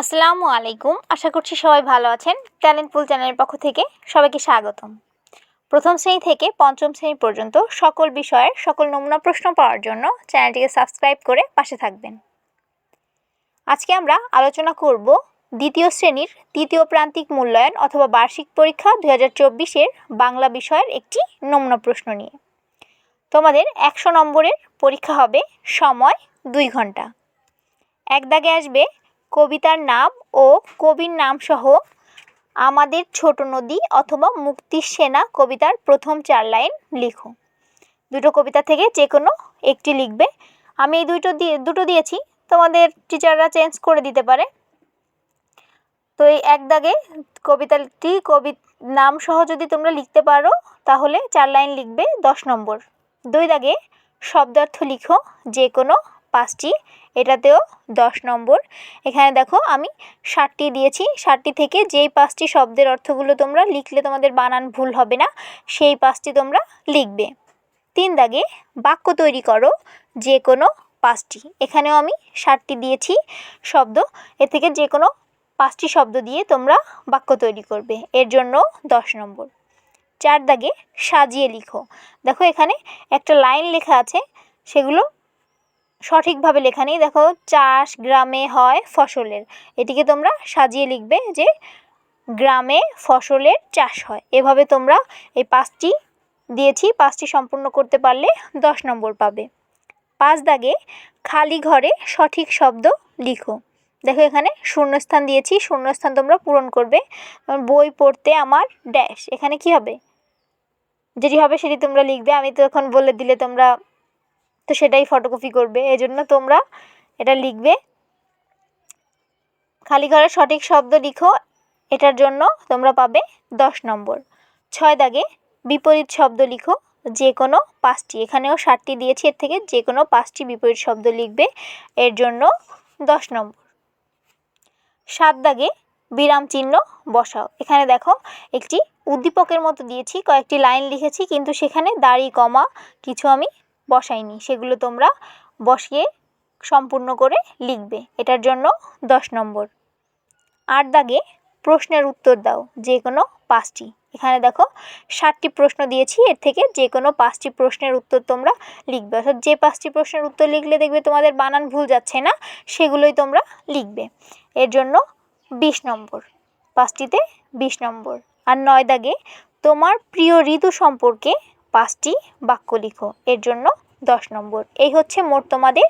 আসসালামু আলাইকুম। আশা করছি সবাই ভালো আছেন। ট্যালেন্ট পুল চ্যানেলের পক্ষ থেকে সবাইকে স্বাগতম। প্রথম শ্রেণি থেকে পঞ্চম শ্রেণি পর্যন্ত সকল বিষয়ের সকল নমুনা প্রশ্ন পাওয়ার জন্য চ্যানেলটিকে সাবস্ক্রাইব করে পাশে থাকবেন। আজকে আমরা আলোচনা করব দ্বিতীয় শ্রেণির তৃতীয় প্রান্তিক মূল্যায়ন অথবা বার্ষিক পরীক্ষা দু হাজার বাংলা বিষয়ের একটি নমুনা প্রশ্ন নিয়ে। তোমাদের একশো নম্বরের পরীক্ষা হবে সময় দুই ঘণ্টা। এক দাগে আসবে কবিতার নাম ও কবির নাম সহ আমাদের ছোট নদী অথবা মুক্তির সেনা কবিতার প্রথম চার লাইন লিখো। দুটো কবিতা থেকে যে কোনো একটি লিখবে। আমি এই দুটো দিয়ে, দুটো দিয়েছি। তোমাদের টিচাররা চেঞ্জ করে দিতে পারে। তো এই এক দাগে কবিতাটি কবি নাম সহ যদি তোমরা লিখতে পারো, তাহলে চার লাইন লিখবে দশ নম্বর। দুই দাগে শব্দার্থ লিখো। যে কোনো পাঁচটি এটাতেও দশ নম্বর। এখানে দেখো আমি ষাটটি দিয়েছি। ষাটটি থেকে যেই পাঁচটি শব্দের অর্থগুলো তোমরা লিখলে তোমাদের বানান ভুল হবে না, সেই পাঁচটি তোমরা লিখবে। তিন দাগে বাক্য তৈরি করো যে কোনো পাঁচটি। এখানেও আমি ষাটটি দিয়েছি শব্দ। এ থেকে যে কোনো পাঁচটি শব্দ দিয়ে তোমরা বাক্য তৈরি করবে। এর জন্য দশ নম্বর। চার দাগে সাজিয়ে লিখো। দেখো এখানে একটা লাইন লেখা আছে, সেগুলো সঠিকভাবে লেখা নেই। দেখো, চাষ গ্রামে হয় ফসলের। এটিকে তোমরা সাজিয়ে লিখবে যে গ্রামে ফসলের চাষ হয়। এভাবে তোমরা এই পাঁচটি দিয়েছি, পাঁচটি সম্পূর্ণ করতে পারলে দশ নম্বর পাবে। পাঁচ দাগে খালি ঘরে সঠিক শব্দ লিখো। দেখো এখানে শূন্যস্থান দিয়েছি, শূন্যস্থান তোমরা পূরণ করবে। বই পড়তে আমার ড্যাশ এখানে কি হবে? যেটি হবে সেটি তোমরা লিখবে। আমি তো এখন বলে দিলে তোমরা তো সেটাই ফটোকপি করবে। এজন্য তোমরা এটা লিখবে। খালি ঘরে সঠিক শব্দ লিখো, এটার জন্য তোমরা পাবে দশ নম্বর। ছয় দাগে বিপরীত শব্দ লিখো, যে কোনো পাঁচটি। এখানেও ষাটটি দিয়েছি, এর থেকে যে কোনো পাঁচটি বিপরীত শব্দ লিখবে, এর জন্য দশ নম্বর। সাত দাগে বিরাম চিহ্ন বসাও। এখানে দেখো একটি উদ্দীপকের মতো দিয়েছি, কয়েকটি লাইন লিখেছি, কিন্তু সেখানে দাড়ি, কমা কিছু আমি বসাইনি সেগুলো তোমরা বসিয়ে সম্পূর্ণ করে লিখবে। এটার জন্য দশ নম্বর। আট দাগে প্রশ্নের উত্তর দাও, যে কোনো পাঁচটি। এখানে দেখো ষাটটি প্রশ্ন দিয়েছি, এর থেকে যে কোনো পাঁচটি প্রশ্নের উত্তর তোমরা লিখবে। অর্থাৎ যে পাঁচটি প্রশ্নের উত্তর লিখলে দেখবে তোমাদের বানান ভুল যাচ্ছে না, সেগুলোই তোমরা লিখবে। এর জন্য বিশ নম্বর। পাঁচটিতে বিশ নম্বর। আর নয় দাগে তোমার প্রিয় ঋতু সম্পর্কে পাঁচটি বাক্য লিখো। এর জন্য দশ নম্বর। এই হচ্ছে মোট তোমাদের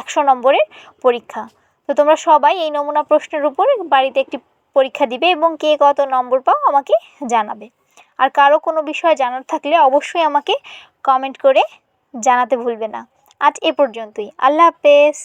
একশো নম্বরের পরীক্ষা। তো তোমরা সবাই এই নমুনা প্রশ্নের উপর বাড়িতে একটি পরীক্ষা দিবে এবং কে কত নম্বর পাও আমাকে জানাবে। আর কারও কোনো বিষয় জানার থাকলে অবশ্যই আমাকে কমেন্ট করে জানাতে ভুলবে না। আজ এ পর্যন্তই। আল্লাহ হাফেজ।